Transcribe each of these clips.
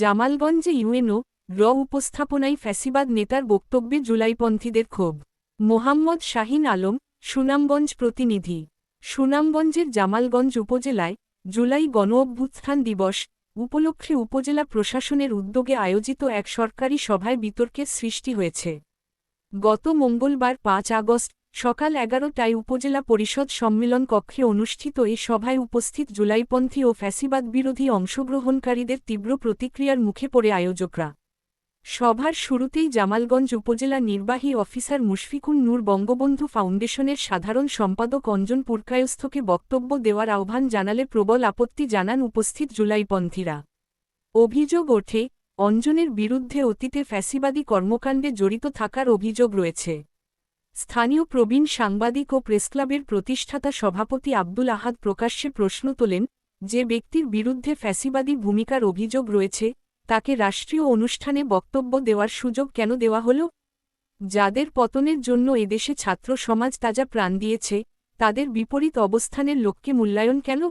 জামালগঞ্জে UNO র উপস্থাপনায় ফ্যাসিবাদ নেতার বক্তব্যে জুলাইপন্থীদের ক্ষোভ। মোহাম্মদ শাহিন আলম, সুনামগঞ্জ প্রতিনিধি। সুনামগঞ্জের জামালগঞ্জ উপজেলায় জুলাই গণ অভ্যুত্থান দিবস উপলক্ষে উপজেলা প্রশাসনের উদ্যোগে আয়োজিত এক সরকারি সভায় বিতর্কের সৃষ্টি হয়েছে। গত মঙ্গলবার পাঁচ আগস্ট সকাল এগারোটায় উপজেলা পরিষদ সম্মেলন কক্ষে অনুষ্ঠিত এ সভায় উপস্থিত জুলাইপন্থী ও ফ্যাসিবাদ বিরোধী অংশগ্রহণকারীদের তীব্র প্রতিক্রিয়ার মুখে পড়ে আয়োজকরা। সভার শুরুতেই জামালগঞ্জ উপজেলা নির্বাহী অফিসার মুশফিকুন নূর বঙ্গবন্ধু ফাউন্ডেশনের সাধারণ সম্পাদক অঞ্জন পুরকায়স্থকে বক্তব্য দেওয়ার আহ্বান জানালে প্রবল আপত্তি জানান উপস্থিত জুলাইপন্থীরা। অভিযোগ ওঠে, অঞ্জনের বিরুদ্ধে অতীতে ফ্যাসিবাদী কর্মকাণ্ডে জড়িত থাকার অভিযোগ রয়েছে। স্থানীয় প্রবীণ সাংবাদিক ও প্রেসক্লাবের প্রতিষ্ঠাতা সভাপতি আব্দুল আহাদ প্রকাশ্যে প্রশ্ন তোলেন, যে ব্যক্তির বিরুদ্ধে ফ্যাসিবাদী ভূমিকার অভিযোগ রয়েছে, তাকে রাষ্ট্রীয় অনুষ্ঠানে বক্তব্য দেওয়ার সুযোগ কেন দেওয়া হল? যাদের পতনের জন্য এদেশে ছাত্র সমাজ তাজা প্রাণ দিয়েছে, তাদের বিপরীত অবস্থানের লোককে মূল্যায়ন কেন?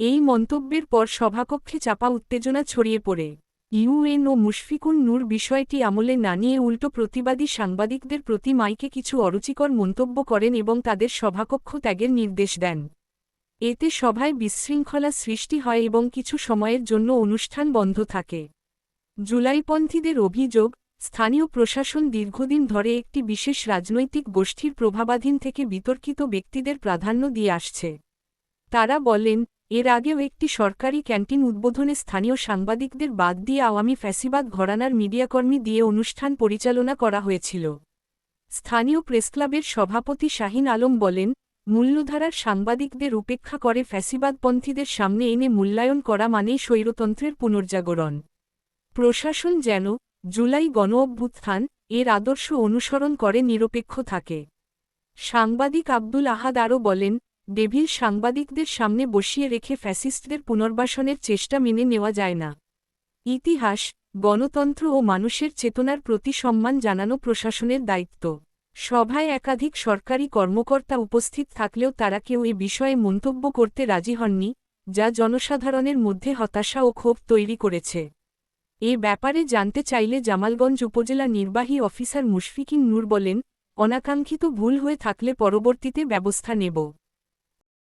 এই মন্তব্যের পর সভাকক্ষে চাপা উত্তেজনা ছড়িয়ে পড়ে। ইউএন ও মুশফিকুন নূর বিষয়টি আমলে না নিয়ে উল্টো প্রতিবাদী সাংবাদিকদের প্রতি মাইকে কিছু অরুচিকর মন্তব্য করেন এবং তাদের সভাকক্ষ ত্যাগের নির্দেশ দেন। এতে সভায় বিশৃঙ্খলা সৃষ্টি হয় এবং কিছু সময়ের জন্য অনুষ্ঠান বন্ধ থাকে। জুলাইপন্থীদের অভিযোগ, স্থানীয় প্রশাসন দীর্ঘদিন ধরে একটি বিশেষ রাজনৈতিক গোষ্ঠীর প্রভাবাধীন থেকে বিতর্কিত ব্যক্তিদের প্রাধান্য দিয়ে আসছে। তারা বলেন এর আগেও একটি সরকারি ক্যান্টিন উদ্বোধনে স্থানীয় সাংবাদিকদের বাদ দিয়ে আওয়ামী ফ্যাসিবাদ ঘরানার মিডিয়াকর্মী দিয়ে অনুষ্ঠান পরিচালনা করা হয়েছিল। স্থানীয় প্রেসক্লাবের সভাপতি শাহিন আলম বলেন, মূল্যধারার সাংবাদিকদের উপেক্ষা করে ফ্যাসিবাদপন্থীদের সামনে এনে মূল্যায়ন করা মানেই স্বৈরতন্ত্রের পুনর্জাগরণ। প্রশাসন যেন জুলাই গণ অভ্যুত্থান এর আদর্শ অনুসরণ করে নিরপেক্ষ থাকে। সাংবাদিক আব্দুল আহাদ আরও বলেন ডেভিল সাংবাদিকদের সামনে বসিয়ে রেখে ফ্যাসিস্টদের পুনর্বাসনের চেষ্টা মেনে নেওয়া যায় না। ইতিহাস, গণতন্ত্র ও মানুষের চেতনার প্রতি সম্মান জানানো প্রশাসনের দায়িত্ব। সভায় একাধিক সরকারি কর্মকর্তা উপস্থিত থাকলেও তারা কেউ এ বিষয়ে মন্তব্য করতে রাজি হননি, যা জনসাধারণের মধ্যে হতাশা ও ক্ষোভ তৈরি করেছে। এ ব্যাপারে জানতে চাইলে জামালগঞ্জ উপজেলা নির্বাহী অফিসার মুশফিকিন নূর বলেন, অনাকাঙ্ক্ষিত ভুল হয়ে থাকলে পরবর্তীতে ব্যবস্থা নেব।